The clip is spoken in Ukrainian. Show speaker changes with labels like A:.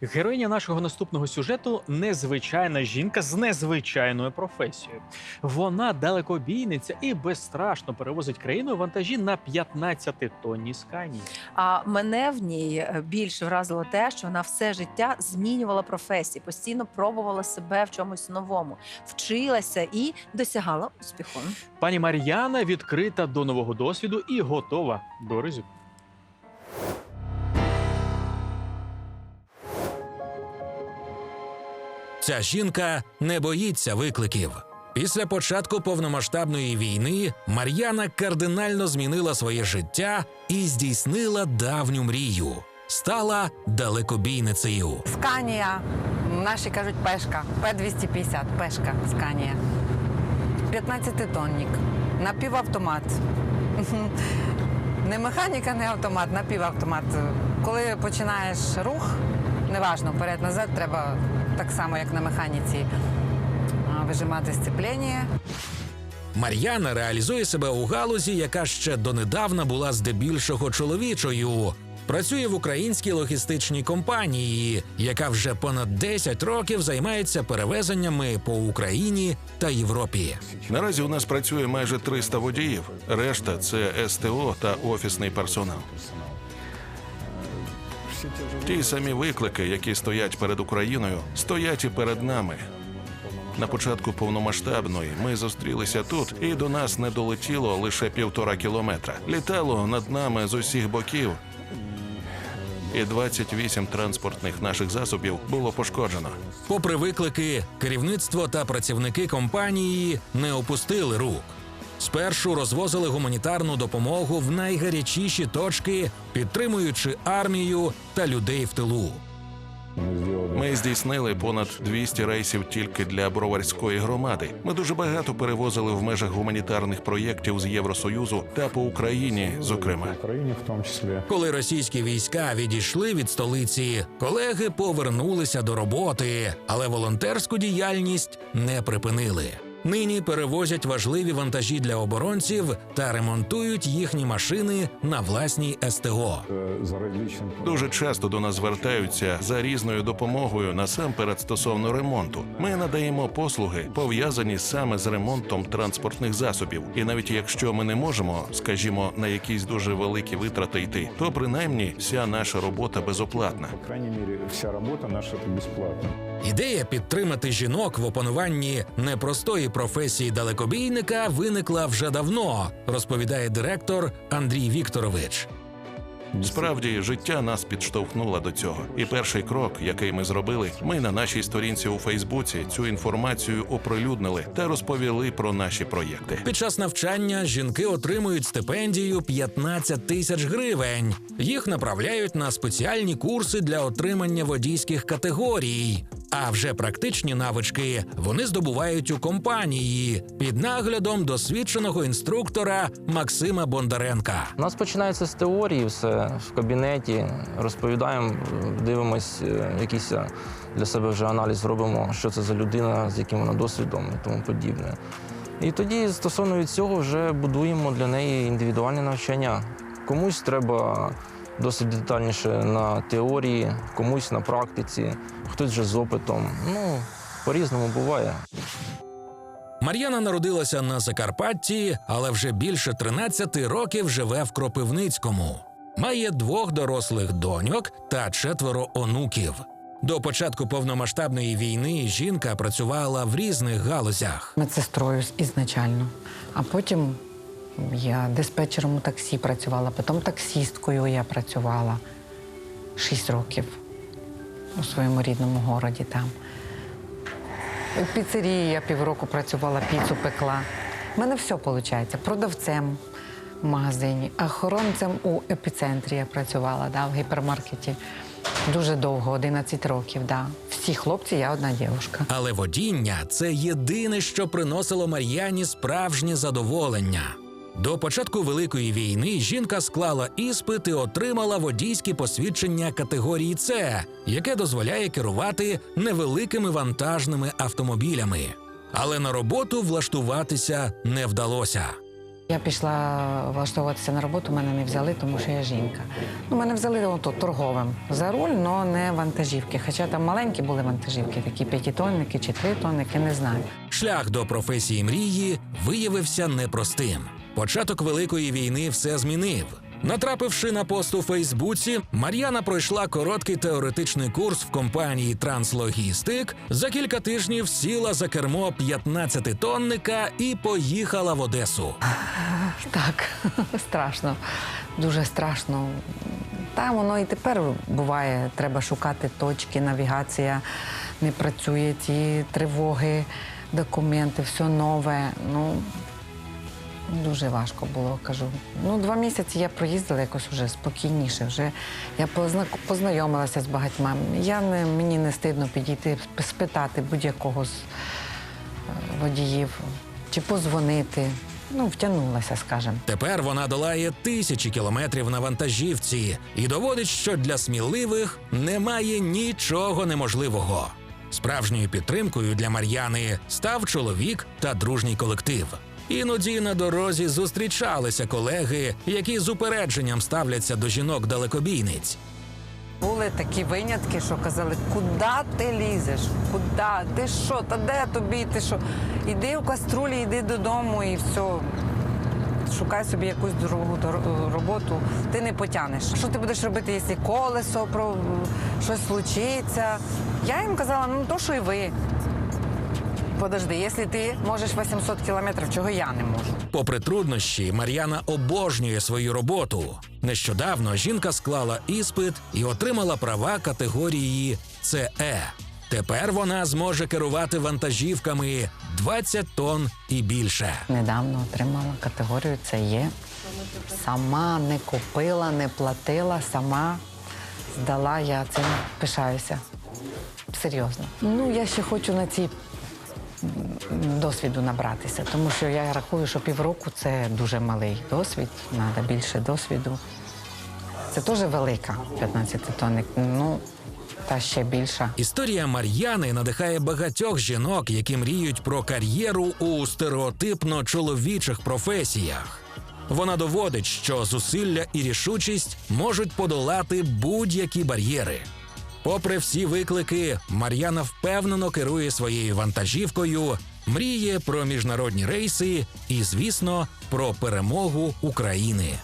A: Героїня нашого наступного сюжету незвичайна жінка з незвичайною професією. Вона далекобійниця і безстрашно перевозить країною вантажі на 15-тонній скані.
B: А мене в ній е, більше вразило те, що вона все життя змінювала професії, постійно пробувала себе в чомусь новому, вчилася і досягала успіху.
A: Пані Мар'яна відкрита до нового досвіду і готова до ризику.
C: Ця жінка не боїться викликів. Після початку повномасштабної війни Мар'яна кардинально змінила своє життя і здійснила давню мрію. Стала далекобійницею.
D: Сканія, наші кажуть пешка, П-250, пешка Сканія. 15-тонник, напівавтомат. Не механіка, не автомат, напівавтомат. Коли починаєш рух, неважно, вперед-назад, треба так само, як на механіці, вижимати сцеплення.
C: Мар'яна реалізує себе у галузі, яка ще донедавна була здебільшого чоловічою. Працює в українській логістичній компанії, яка вже понад 10 років займається перевезеннями по Україні та Європі.
E: Наразі у нас працює майже 300 водіїв. Решта це СТО та офісний персонал. Ті самі виклики, які стоять перед Україною, стоять і перед нами. На початку повномасштабної ми зустрілися тут, і до нас не долетіло лише півтора кілометра. Літало над нами з усіх боків. І 28 транспортних наших засобів було пошкоджено.
C: Попри виклики, керівництво та працівники компанії не опустили рук. Спершу розвозили гуманітарну допомогу в найгарячіші точки, підтримуючи армію та людей в тилу.
E: Ми здійснили понад 200 рейсів тільки для броварської громади. Ми дуже багато перевозили в межах гуманітарних проєктів з Євросоюзу та по Україні, зокрема.
F: Україні в тому числі.
C: Коли російські війська відійшли від столиці, колеги повернулися до роботи, але волонтерську діяльність не припинили. Нині перевозять важливі вантажі для оборонців та ремонтують їхні машини на власній СТО.
E: Дуже часто до нас звертаються за різною допомогою насамперед стосовно ремонту. Ми надаємо послуги, пов'язані саме з ремонтом транспортних засобів. І навіть якщо ми не можемо, скажімо, на якісь дуже великі витрати йти, то принаймні вся наша робота безоплатна.
F: по крайней мере, вся робота наша это бесплатно.
C: Ідея підтримати жінок в опануванні непростої професії далекобійника виникла вже давно, розповідає директор Андрій Вікторович.
E: Справді, життя нас підштовхнуло до цього. І перший крок, який ми зробили, ми на нашій сторінці у Фейсбуці цю інформацію оприлюднили та розповіли про наші проєкти.
C: Під час навчання жінки отримують стипендію 15 тисяч гривень. Їх направляють на спеціальні курси для отримання водійських категорій. А вже практичні навички вони здобувають у компанії під наглядом досвідченого інструктора Максима Бондаренка.
G: У нас починається з теорії, все в кабінеті. Розповідаємо, дивимось, е, якийсь е, для себе вже аналіз робимо, що це за людина, з яким вона досвідом і тому подібне. І тоді, стосовно від цього, вже будуємо для неї індивідуальне навчання. Комусь треба досить детальніше на теорії, комусь на практиці, хтось вже з опитом. Ну, по-різному буває.
C: Мар'яна народилася на Закарпатті, але вже більше 13 років живе в Кропивницькому. Має двох дорослих доньок та четверо онуків. До початку повномасштабної війни жінка працювала в різних галузях.
H: медсестрою ізначально. А потім я диспетчером у таксі працювала, потім таксісткою я працювала шість років у своєму рідному городі там. У піцерії я півроку працювала, піцу пекла. У мене все виходить. Продавцем в магазині, охоронцем у епіцентрі я працювала, да, в гіпермаркеті. Дуже довго, 11 років. Да. Всі хлопці, я одна дівчинка.
C: Але водіння це єдине, що приносило Мар'яні справжнє задоволення. До початку Великої війни жінка склала іспит і отримала водійське посвідчення категорії С, яке дозволяє керувати невеликими вантажними автомобілями. Але на роботу влаштуватися не вдалося.
H: Я пішла влаштовуватися на роботу, мене не взяли, тому що я жінка. Ну, мене взяли ото, торговим за руль, але не вантажівки. Хоча там маленькі були вантажівки, такі п'ятитонники чи тритонники, не знаю.
C: Шлях до професії мрії виявився непростим. Початок великої війни все змінив. Натрапивши на пост у Фейсбуці, Мар'яна пройшла короткий теоретичний курс в компанії Транслогістик. За кілька тижнів сіла за кермо 15-тонника і поїхала в Одесу.
H: Так, страшно, дуже страшно. Та воно і тепер буває, треба шукати точки, навігація не працює, ці тривоги, документи, все нове. Ну, дуже важко було, кажу. Ну, два місяці я проїздила якось вже спокійніше. Вже я позна- познайомилася з багатьма. Я не, мені не стидно підійти, спитати будь-якого з е, водіїв чи позвонити. Ну, втягнулася, скажімо.
C: Тепер вона долає тисячі кілометрів на вантажівці і доводить, що для сміливих немає нічого неможливого. Справжньою підтримкою для Мар'яни став чоловік та дружній колектив. Іноді на дорозі зустрічалися колеги, які з упередженням ставляться до жінок далекобійниць.
D: Були такі винятки, що казали, куди ти лізеш? Куди? Ти що? Та де тобі? Ти що? Іди в каструлі, йди додому і все. Шукай собі якусь другу роботу, ти не потягнеш. Що ти будеш робити, якщо колесо про щось случиться? Я їм казала, ну то що і ви. Подожди, якщо ти можеш 800 кілометрів, чого я не можу?
C: Попри труднощі, Мар'яна обожнює свою роботу. Нещодавно жінка склала іспит і отримала права категорії ЦЕ. Тепер вона зможе керувати вантажівками 20 тонн і більше.
H: Недавно отримала категорію це є. Сама не купила, не платила, сама здала, я цим пишаюся. Серйозно. Ну, я ще хочу на цій досвіду набратися, тому що я рахую, що півроку це дуже малий досвід, треба більше досвіду. Це теж велика 15-тонник, ну, та ще більша.
C: Історія Мар'яни надихає багатьох жінок, які мріють про кар'єру у стереотипно чоловічих професіях. Вона доводить, що зусилля і рішучість можуть подолати будь-які бар'єри. Попри всі виклики, Мар'яна впевнено керує своєю вантажівкою, мріє про міжнародні рейси і, звісно, про перемогу України.